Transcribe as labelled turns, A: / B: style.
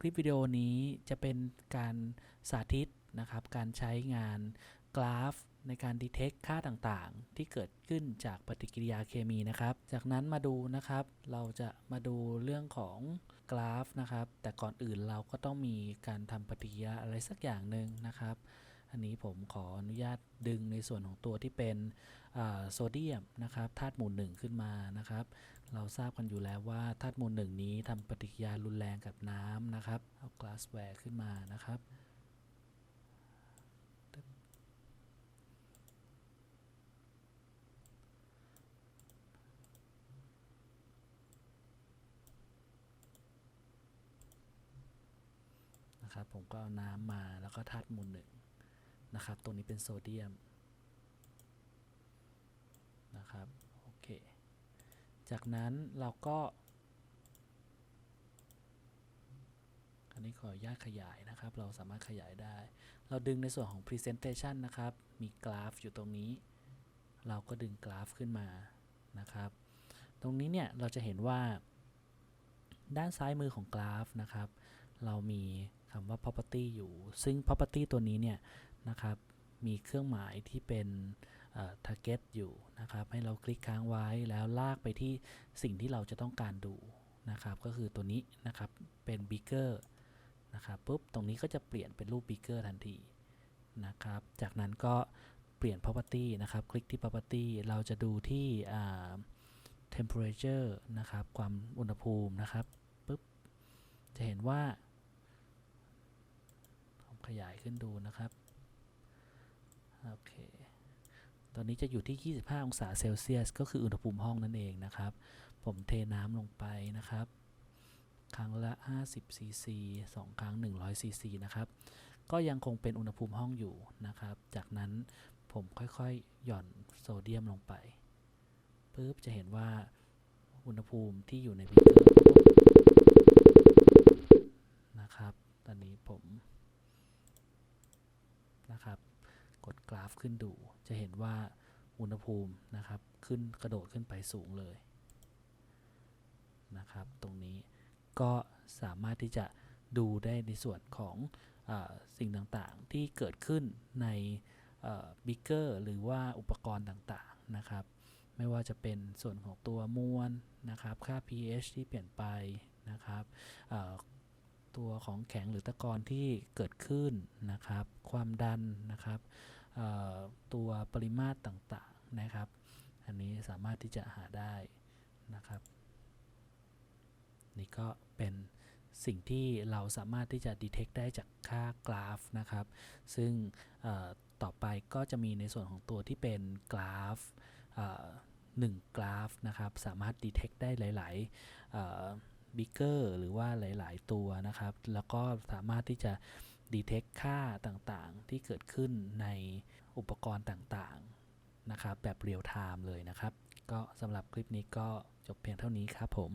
A: คลิปวิดีโอนี้จะเป็นการสาธิตนะครับ การใช้งานกราฟในการ detect ค่าต่างๆ ที่เกิดขึ้นจากปฏิกิริยาเคมีนะครับ จากนั้นมาดูนะครับ เราจะมาดูเรื่องของกราฟนะครับ แต่ก่อนอื่นเราก็ต้องมีการทำปฏิกิริยาอะไรสักอย่างหนึ่งนะครับ อันนี้ผมขออนุญาตดึงในส่วนของตัวที่เป็น โซเดียมนะครับธาตุหมู่หนึ่งขึ้นมานะครับ เราทราบกันอยู่แล้วว่าธาตุหมู่หนึ่งนี้ทำปฏิกิริยารุนแรงกับน้ำนะครับเอากลาสแวร์ขึ้นมานะครับนะครับผมก็เอาน้ำมาแล้วก็ธาตุหมู่หนึ่งนะครับ ตรงนี้เป็นโซเดียม นะครับโอเคจากนั้นเราก็อันนี้ขออนุญาตขยายนะครับ เราสามารถขยายได้ เราดึงในส่วนของ Presentation นะครับ มีกราฟอยู่ตรงนี้ เราก็ดึงกราฟขึ้นมานะครับ ตรงนี้เนี่ยเราจะเห็นว่า ด้านซ้ายมือของกราฟนะครับ เรามีคำว่า property อยู่ ซึ่ง property ตัวนี้เนี่ยนะครับ มีเครื่องหมายที่เป็น target อยู่นะครับ ให้เราคลิกค้างไว้แล้วลากไปที่สิ่งที่เราจะต้องการดูนะครับ ก็คือตัวนี้นะครับเป็น beaker นะครับปุ๊บตรงนี้ก็จะเปลี่ยนเป็นรูป beaker ทันทีนะครับ จากนั้นก็เปลี่ยน property นะครับ คลิกที่ property เราจะดูที่อ่า temperature นะครับ ความอุณหภูมินะครับปุ๊บจะเห็นว่าผมขยายขึ้นดูนะครับ โอเค อนนี้จะอยู่ที่ 25 องศาเซลเซียส ก็คืออุณหภูมิห้องนั่นเองนะครับ ผมเทน้ำลงไปนะครับ ครั้งละ 50 ซีซี2ครั้ง 100 ซีซีนะครับ ก็ยังคงเป็นอุณหภูมิห้องอยู่นะครับ จากนั้นผมค่อยๆ หย่อนโซเดียมลงไปปุ๊บจะเห็นว่าอุณหภูมิที่อยู่ในบีเกอร์นะครับ ตอนนี้ผมนะครับ ดกราฟขึ้นดู จะเห็นว่าอุณหภูมินะครับขึ้นกระโดดขึ้นไปสูงเลยนะครับ ตรงนี้ก็สามารถที่จะดูได้ในส่วนของอสิ่งต่างๆ ที่เกิดขึ้นในบิเกอร์หรือว่าอุปกรณ์ต่างๆนะครับ ไม่ว่าจะเป็นส่วนของตัวมวลนะครับ ค่า pH ที่เปลี่ยนไปนะครับตัวของแข็งหรือตะกอนที่เกิดขึ้นนะครับ ความดันนะครับ ตัวปริมาตรต่างๆนะครับ อันนี้สามารถที่จะหาได้นะครับ นี่ก็เป็นสิ่งที่เราสามารถที่จะ detect ได้จากค่ากราฟนะครับ ซึ่งต่อไปก็จะมีในส่วนของตัวที่เป็นกราฟหนึ่งกราฟนะครับ สามารถ detect ได้หลายๆบิเกอร์หรือว่าหลาย ๆ ตัวนะครับ แล้วก็สามารถที่จะ ดีเทคค่าต่างๆ ที่เกิดขึ้นในอุปกรณ์ต่างๆนะครับแบบเรียลไทม์เลยนะครับ ก็สำหรับคลิปนี้ก็จบเพียงเท่านี้ครับผม